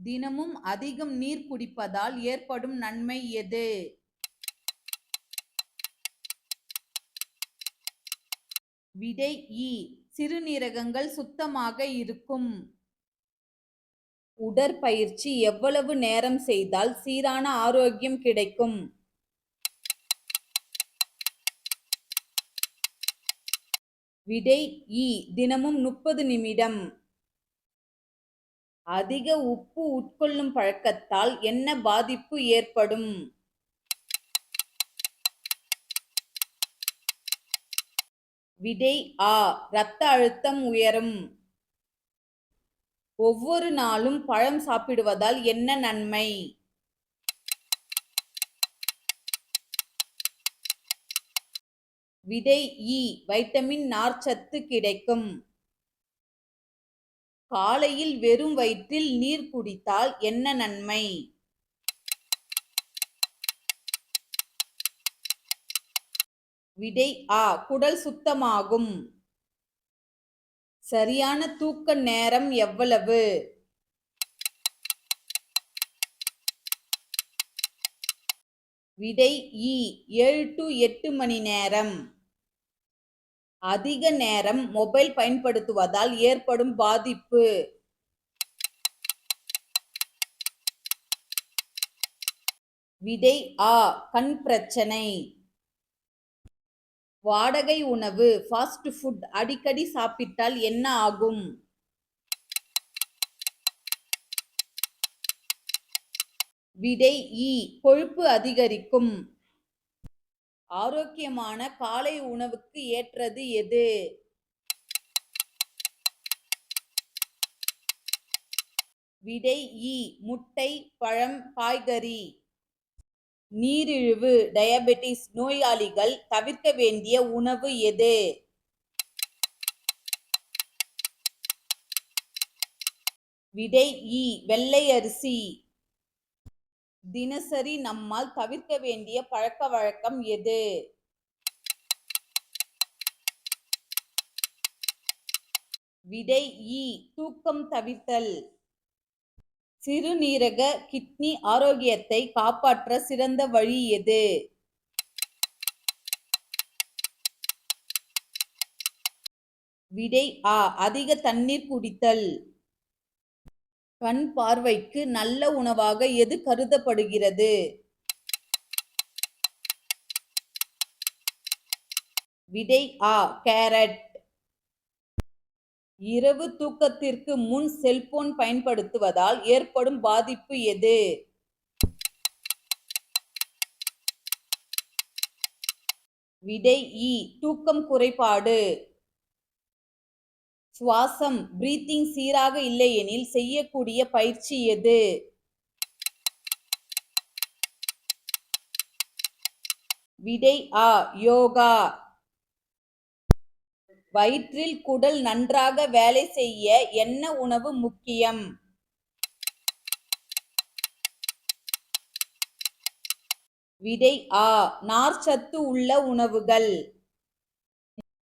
தினமும் அதிகம் நீர் குடிப்பதால் ஏற்படும் நன்மை எது? விடை இ. சிறுநீரகங்கள் சுத்தமாக இருக்கும். உடற்பயிற்சி எவ்வளவு நேரம் செய்தால் சீரான ஆரோக்கியம் கிடைக்கும்? விடை இ. தினமும் முப்பது நிமிடம். அதிக உப்பு உட்கொள்ளும் பழக்கத்தால் என்ன பாதிப்பு ஏற்படும்? விடை ஆ இரத்த அழுத்தம் உயரும். ஒவ்வொரு நாளும் பழம் சாப்பிடுவதால் என்ன நன்மை? விடை இ வைட்டமின் நார்ச்சத்து கிடைக்கும். காலையில் வெறும் வயிற்றில் நீர் குடித்தால் என்ன நன்மை? விடை ஆ குடல் சுத்தமாகும். சரியான தூக்க நேரம் எவ்வளவு? விடை இ ஏழு டு எட்டு மணி நேரம். அதிக நேரம் மொபைல் பயன்படுத்துவதால் ஏற்படும் பாதிப்பு. விடை ஆ கண் பிரச்சனை. வாடகை உணவு ஃபாஸ்ட் ஃபுட் அடிக்கடி சாப்பிட்டால் என்ன ஆகும்? விடை இ கொழுப்பு அதிகரிக்கும். ஆரோக்கியமான காலை உணவுக்கு ஏற்றது எது? விடை இ முட்டை பழம் காய்கறி. நீரிழிவு டயபெட்டிஸ் நோயாளிகள் தவிர்க்க வேண்டிய உணவு எது? விடை இ வெள்ளை அரிசி. தினசரி நம்மால் தவிர்க்க வேண்டிய பழக்க வழக்கம் எது? விடை இ தூக்கம் தவிர்த்தல். சிறுநீரக கிட்னி ஆரோக்கியத்தை காப்பாற்ற சிறந்த வழி எது? விடை ஆ அதிக தண்ணீர் குடித்தல். கண் பார்வைக்கு நல்ல உணவாக எது கருதப்படுகிறது? விடை ஆ கேரட். இரவு தூக்கத்திற்கு முன் செல்போன் பயன்படுத்துவதால் ஏற்படும் பாதிப்பு எது? விடை இ தூக்கம் குறைபாடு. சுவாசம் பிரீத்திங் சீராக இல்லையெனில் செய்யக்கூடிய பயிற்சி எது? விடை ஆ யோகா. வயிற்றில் குடல் நன்றாக வேலை செய்ய என்ன உணவு முக்கியம்? விடை ஆ நார்ச்சத்து உள்ள உணவுகள்.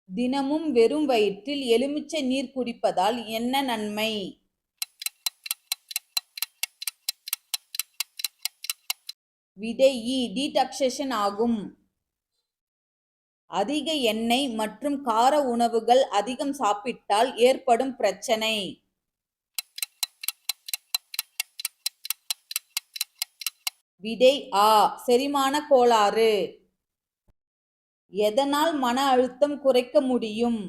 தினமும் வெறும் வயிற்றில் எலுமிச்சை நீர் குடிப்பதால் என்ன நன்மை? விடை இ டீடாக்சேஷன் ஆகும். அதிக எண்ணெய் மற்றும் கார உணவுகள் அதிகம் சாப்பிட்டால் ஏற்படும் பிரச்சனை. விடை ஆ செரிமான கோளாறு. எதனால் மன அழுத்தம் குறைக்க முடியும்?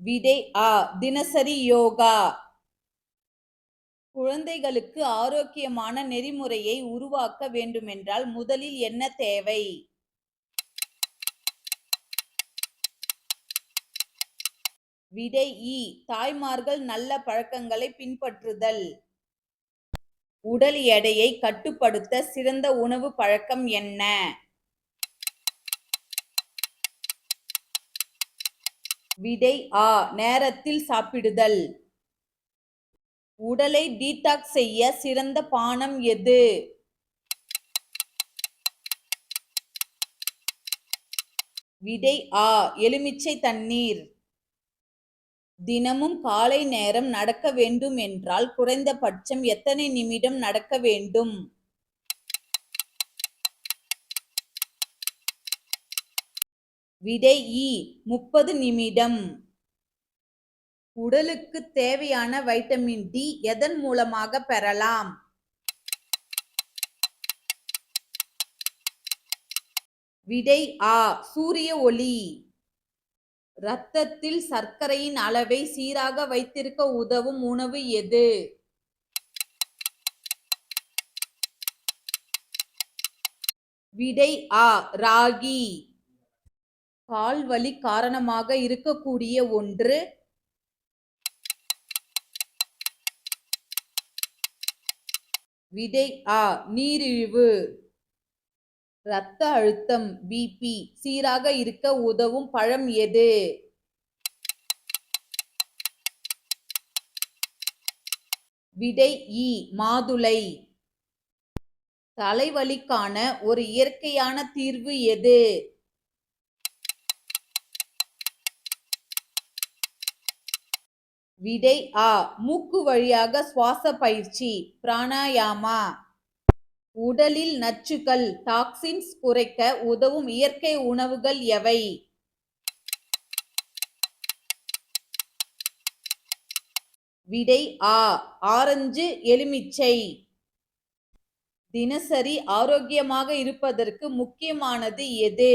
விடை ஆ தினசரி யோகா. குழந்தைகளுக்கு ஆரோக்கியமான நெறிமுறையை உருவாக்க வேண்டுமென்றால் முதலில் என்ன தேவை? விடை இ தாய்மார்கள் நல்ல பழக்கங்களை பின்பற்றுதல். உடல் எடையை கட்டுப்படுத்த சிறந்த உணவு பழக்கம் என்ன? விடை ஆ நேரத்தில் சாப்பிடுதல். உடலை டீடாக்ஸ் செய்ய சிறந்த பானம் எது? விடை ஆ எலுமிச்சை தண்ணீர். தினமும் காலை நேரம் நடக்க வேண்டும் என்றால் குறைந்தபட்சம் எத்தனை நிமிடம் நடக்க வேண்டும்? விடை இ முப்பது நிமிடம். உடலுக்கு தேவையான வைட்டமின் டி எதன் மூலமாக பெறலாம்? விடை ஆ சூரிய ஒளி. இரத்தத்தில் சர்க்கரையின் அளவை சீராக வைத்திருக்க உதவும் உணவு எது? விடை ஆ ராகி. கால் வலி காரணமாக இருக்கக்கூடிய ஒன்று. விடை ஆ நீரிழிவு. இரத்த அழுத்தம் பிபி சீராக இருக்க உதவும் பழம் எது? விடை இ மாதுளை. தலைவலிக்கான ஒரு இயற்கையான தீர்வு எது? விடை ஆ மூக்கு வழியாக சுவாச பயிற்சி பிராணாயாமா. உடலில் நச்சுகள் டாக்ஸின்ஸ் குறைக்க உதவும் இயற்கை உணவுகள் எவை? விடை ஆ ஆரஞ்சு எலுமிச்சை. தினசரி ஆரோக்கியமாக இருப்பதற்கு முக்கியமானது எது?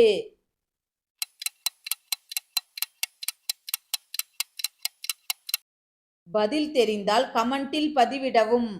பதில் தெரிந்தால் கமெண்டில் பதிவிடவும்.